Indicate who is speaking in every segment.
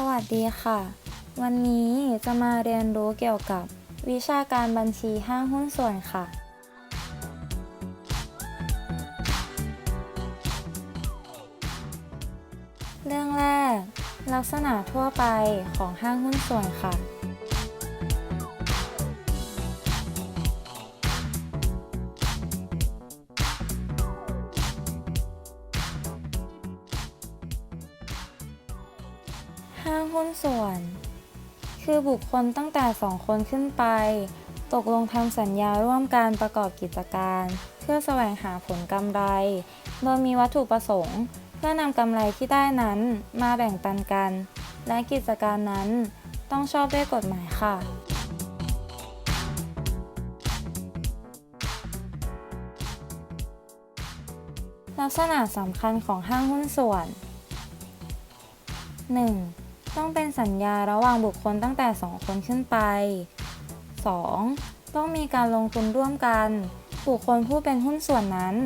Speaker 1: สวัสดีค่ะ วันนี้จะมาเรียนรู้เกี่ยวกับวิชาการบัญชีห้างหุ้นส่วนค่ะ เรื่องแรก ลักษณะทั่วไปของห้างหุ้นส่วนค่ะ ห้างหุ้นส่วน คือบุคคลตั้งแต่ 2 คนขึ้นไป ตกลงทำสัญญาร่วมการประกอบกิจการ เพื่อแสวงหาผลกำไร โดยมีวัตถุประสงค์ เพื่อนำกำไรที่ได้นั้นมาแบ่งปันกัน และกิจการนั้นต้องชอบด้วยกฎหมายค่ะลักษณะสำคัญของห้างหุ้นส่วน 1. ต้องเป็นสัญญาระหว่างบุคคลตั้งแต่ 2 คนขึ้นไป 2. ต้องมีการลงทุนร่วมกัน บุคคลผู้เป็นหุ้นส่วนนั้น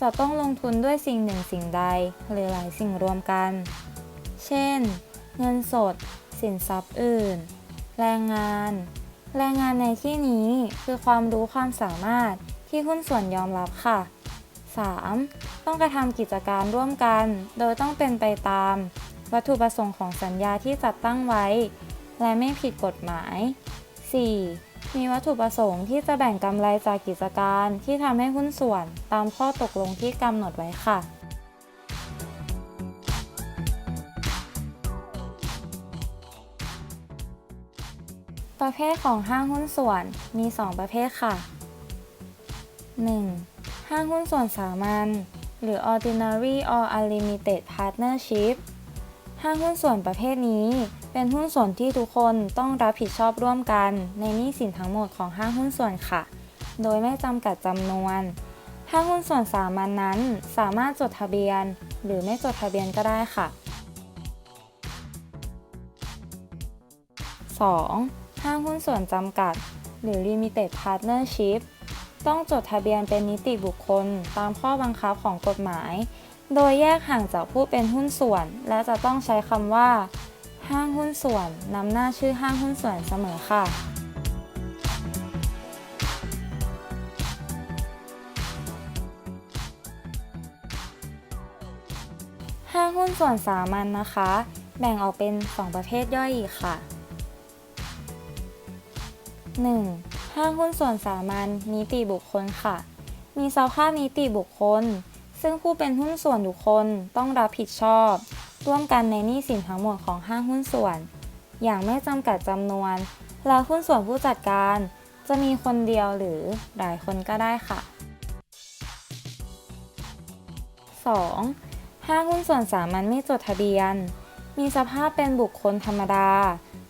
Speaker 1: จะต้องลงทุนด้วยสิ่งหนึ่งสิ่งใด หรือหลายสิ่งรวมกัน เช่น เงินสด สินทรัพย์อื่น แรงงาน แรงงานในที่นี้คือความรู้ความสามารถที่หุ้นส่วนยอมรับค่ะ 3. ต้องกระทำกิจการร่วมกัน โดยต้องเป็นไปตาม วัตถุประสงค์ของสัญญาที่จัดตั้งไว้ และไม่ผิดกฎหมาย 4. มีวัตถุประสงค์ที่จะแบ่งกำไรจากกิจการที่ทำให้หุ้นส่วนตามข้อตกลงที่กำหนดไว้ค่ะประเภทของห้างหุ้นส่วนมี 2 ประเภทค่ะ 1. ห้างหุ้นส่วนสามัญหรือ ordinary or unlimited partnership ห้างหุ้นส่วนประเภทนี้ เป็นหุ้นส่วนที่ทุกคนต้องรับผิดชอบร่วมกัน ในหนี้สินทั้งหมดของห้างหุ้นส่วนค่ะ โดยไม่จำกัดจำนวน ห้างหุ้นส่วนสามัญนนั้น สามารถจดทะเบียน หรือไม่จดทะเบียนก็ได้ค่ะ 2. ห้างหุ้นส่วนจำกัด หรือ limited partnership ต้องจดทะเบียนเป็นนิติบุคคลตามข้อบังคับของกฎหมาย โดยแยกห่างจากผู้เป็นหุ้นส่วน และจะต้องใช้คำว่า ห้างหุ้นส่วนนำหน้าชื่อห้างหุ้นส่วนเสมอค่ะห้างหุ้นส่วนสามัญนนะคะ แบ่งออกเป็น 2 ประเภทย่อยอีกค่ะ 1. ห้างหุ้นส่วนสามัญนิติบุคคลค่ะ มีสภาพนิติบุคคล ซึ่งผู้เป็นหุ้นส่วนทุกคนต้องรับผิดชอบ ร่วมกันในหนี้สินทั้งหมดของห้างหุ้นส่วน อย่างไม่จำกัดจำนวน และหุ้นส่วนผู้จัดการ จะมีคนเดียวหรือหลายคนก็ได้ค่ะ 2. ห้างหุ้นส่วนสามัญไม่จดทะเบียน มีสภาพเป็นบุคคลธรรมดา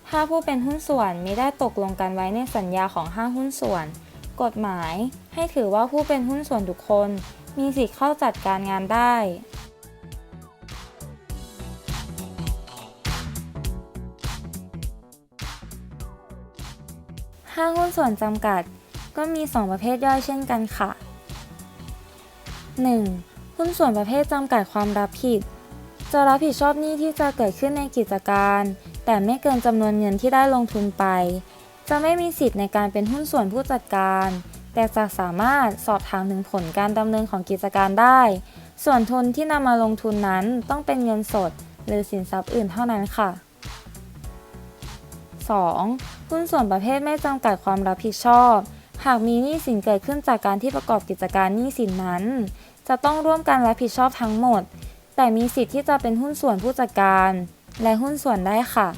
Speaker 1: ถ้าผู้เป็นหุ้นส่วนไม่ได้ตกลงกันไว้ในสัญญาของห้างหุ้นส่วน กฎหมายให้ถือว่าผู้เป็นหุ้นส่วนทุกคน มีสิทธิ์เข้าจัดการงานได้ ห้างหุ้นส่วนจำกัด ก็มี 2 ประเภทย่อยเช่นกันค่ะ 1. หุ้นส่วนประเภทจำกัดความรับผิด จะรับผิดชอบหนี้ที่จะเกิดขึ้นในกิจการ แต่ไม่เกินจำนวนเงินที่ได้ลงทุนไป จะไม่มีสิทธิ์ในการเป็นหุ้นส่วนผู้จัดการ แต่จะสามารถสอบถามถึงผลการดำเนินของกิจการได้ ส่วนทุนที่นำมาลงทุนนั้นต้องเป็นเงินสด หรือสินทรัพย์อื่นเท่านั้นค่ะ 2. หุ้นส่วนประเภทไม่จำกัดความรับผิดชอบ หากมีหนี้สินเกิดขึ้นจากการที่ประกอบกิจการหนี้สินนั้น จะต้องร่วมกันรับผิดชอบทั้งหมด แต่มีสิทธิ์ที่จะเป็นหุ้นส่วนผู้จัดการ และหุ้นส่วนได้ค่ะ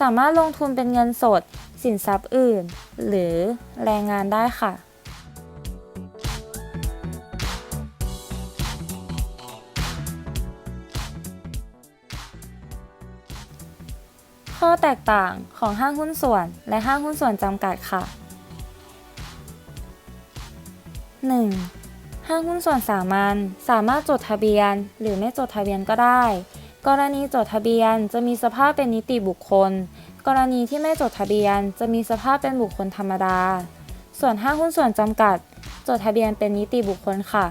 Speaker 1: สามารถลงทุนเป็นเงินสด สินทรัพย์อื่น หรือแรงงานได้ค่ะ ข้อแตกต่างของห้างหุ้นส่วนและห้างหุ้นส่วนจำกัดค่ะ 1. ห้างหุ้นส่วนสามัญสามารถจดทะเบียน หรือไม่จดทะเบียนก็ได้ กรณีจดทะเบียนจะมีสภาพเป็นนิติบุคคล กรณีที่ไม่จดทะเบียนจะมีสภาพเป็นบุคคลธรรมดา ส่วนห้างหุ้นส่วนจำกัด จดทะเบียนเป็นนิติบุคคลค่ะ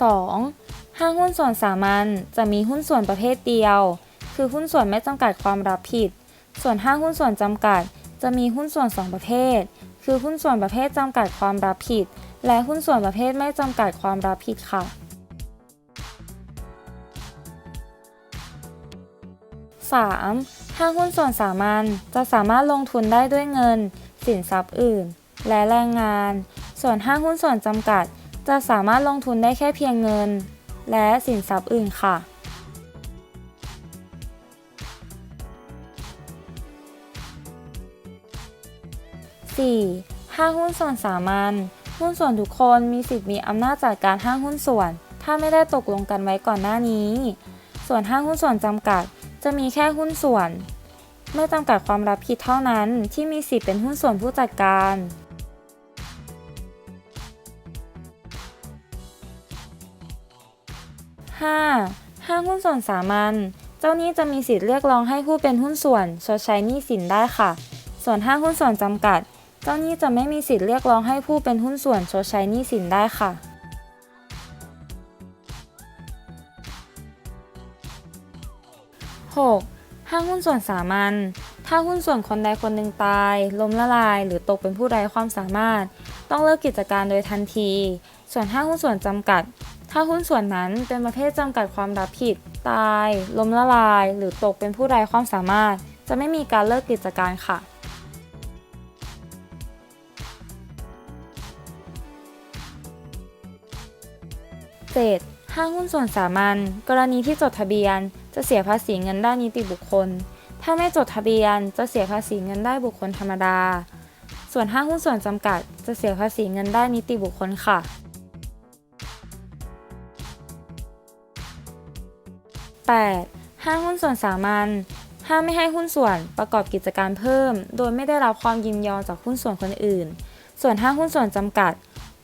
Speaker 1: 2. ห้างหุ้นส่วนสามัญจะมีหุ้นส่วนประเภทเดียว คือหุ้นส่วนไม่จำกัดความรับผิด ส่วนห้างหุ้นส่วนจำกัด จะมีหุ้นส่วนสองประเภท คือหุ้นส่วนประเภทจำกัดความรับผิด และหุ้นส่วนประเภทไม่จำกัดความรับผิดค่ะ 3. ห้างหุ้นส่วนสามัญจะสามารถลงทุนได้ด้วยเงิน สินทรัพย์อื่น และแรงงาน ส่วนห้างหุ้นส่วนจำกัด จะสามารถลงทุนได้แค่เพียงเงิน และสินทรัพย์อื่นค่ะ 4. ห้างหุ้นส่วนสามัญหุ้นส่วนทุกคนมีสิทธิ์มีอำนาจจัดการห้างหุ้นส่วน ถ้าไม่ได้ตกลงกันไว้ก่อนหน้านี้ ส่วนห้างหุ้นส่วนจำกัด จะมีแค่หุ้นส่วน ไม่จำกัดความรับผิดเท่านั้นที่มีสิทธิ์เป็นหุ้นส่วนผู้จัดการ 5. ห้างหุ้นส่วนสามัญเจ้าหนี้จะมีสิทธิ์เรียกร้องให้ผู้เป็นหุ้นส่วนชดใช้หนี้สินได้ค่ะ ส่วนห้างหุ้นส่วนจำกัด เจ้าหนี้จะไม่มีสิทธิ์เรียกร้องให้ผู้เป็นหุ้นส่วนชดใช้หนี้สินได้ค่ะ 6. ห้างหุ้นส่วนสามัญ ถ้าหุ้นส่วนคนใดคนหนึ่งตาย ล้มละลาย หรือตกเป็นผู้ไร้ความสามารถ ต้องเลิกกิจการโดยทันที ส่วนห้างหุ้นส่วนจำกัด ถ้าหุ้นส่วนนั้นเป็นประเภทจำกัดความรับผิด ตาย ล้มละลาย หรือตกเป็นผู้ไร้ความสามารถ จะไม่มีการเลิกกิจการค่ะ 7. ห้างหุ้นส่วนสามัญ กรณีที่จดทะเบียน จะเสียภาษีเงินได้นิติบุคคล ถ้าไม่จดทะเบียน จะเสียภาษีเงินได้บุคคลธรรมดา ส่วนห้างหุ้นส่วนจำกัด จะเสียภาษีเงินได้นิติบุคคลค่ะ 8. ห้างหุ้นส่วนสามัญห้ามไม่ให้หุ้นส่วนประกอบกิจการเพิ่ม โดยไม่ได้รับความยินยอมจากหุ้นส่วนคนอื่น ส่วนห้างหุ้นส่วนจำกัด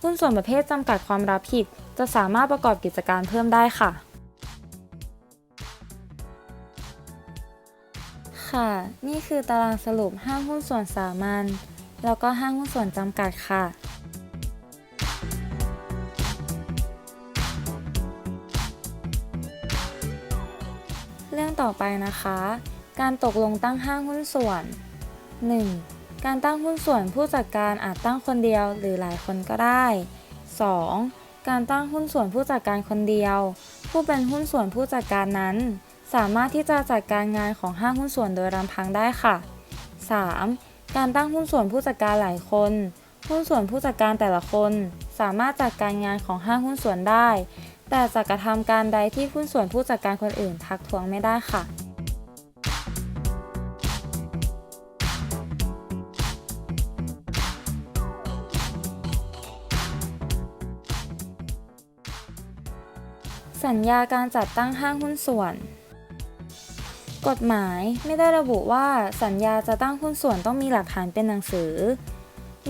Speaker 1: หุ้นส่วนประเภทจำกัดความรับผิด จะสามารถประกอบกิจการเพิ่มได้ค่ะ ค่ะ นี่คือตารางสรุปห้างหุ้นส่วนสามัญแล้วก็ห้างหุ้นส่วนจำกัดค่ะ เรื่องต่อไปนะคะ การตกลงตั้งห้างหุ้นส่วน 1. การตั้งหุ้นส่วนผู้จัดการอาจตั้งคนเดียวหรือหลายคนก็ได้ 2. การตั้งหุ้นส่วนผู้จัดการคนเดียว ผู้เป็นหุ้นส่วนผู้จัดการนั้น สามารถที่จะจัดการงานของห้างหุ้นส่วนโดยลำพังได้ค่ะ 3. การตั้งหุ้นส่วนผู้จัดการหลายคน หุ้นส่วนผู้จัดการแต่ละคน สามารถจัดการงานของห้างหุ้นส่วนได้ แต่จะกระทำการใดที่หุ้นส่วนผู้จัดการคนอื่นทักท้วงไม่ได้ค่ะสัญญาการจัดตั้งห้างหุ้นส่วน กฎหมายไม่ได้ระบุว่าสัญญาจะตั้งหุ้นส่วนต้องมีหลักฐานเป็นหนังสือ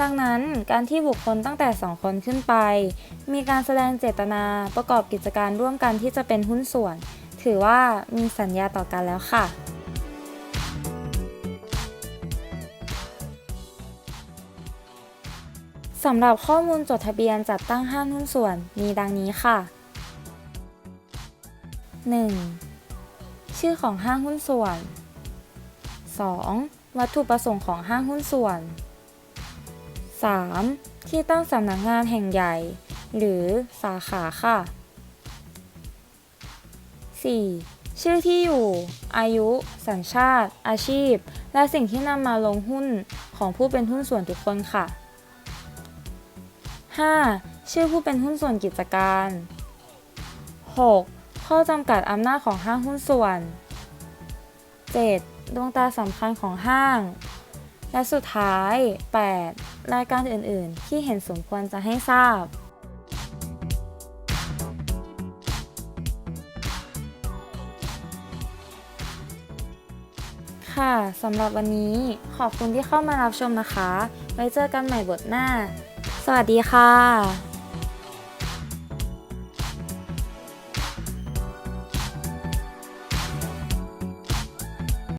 Speaker 1: ดังนั้นการที่บุคคลตั้งแต่ 2 คนขึ้นไป มีการแสดงเจตนาประกอบกิจการร่วมกันที่จะเป็นหุ้นส่วน ถือว่ามีสัญญาต่อกันแล้วค่ะสำหรับข้อมูลจดทะเบียนจัดตั้งห้างหุ้นส่วนมีดังนี้ค่ะ 1. ชื่อของห้างหุ้นส่วน 2. วัตถุประสงค์ของห้างหุ้นส่วน 3. ที่ตั้งสำนักงานแห่งใหญ่ หรือสาขาค่ะ 4. ชื่อที่อยู่ อายุ สัญชาติ อาชีพ และสิ่งที่นำมาลงหุ้นของผู้เป็นหุ้นส่วนทุกคนค่ะ 5. ชื่อผู้เป็นหุ้นส่วนกิจการ 6. ข้อจำกัดอำนาจของห้างหุ้นส่วน 7. ดวงตาสำคัญของห้าง และสุดท้าย 8. รายการอื่น ๆ ที่เห็นสมควรจะให้ทราบค่ะสำหรับวันนี้ขอบคุณที่เข้ามารับชมนะคะ ไว้เจอกันใหม่บทหน้า สวัสดีค่ะ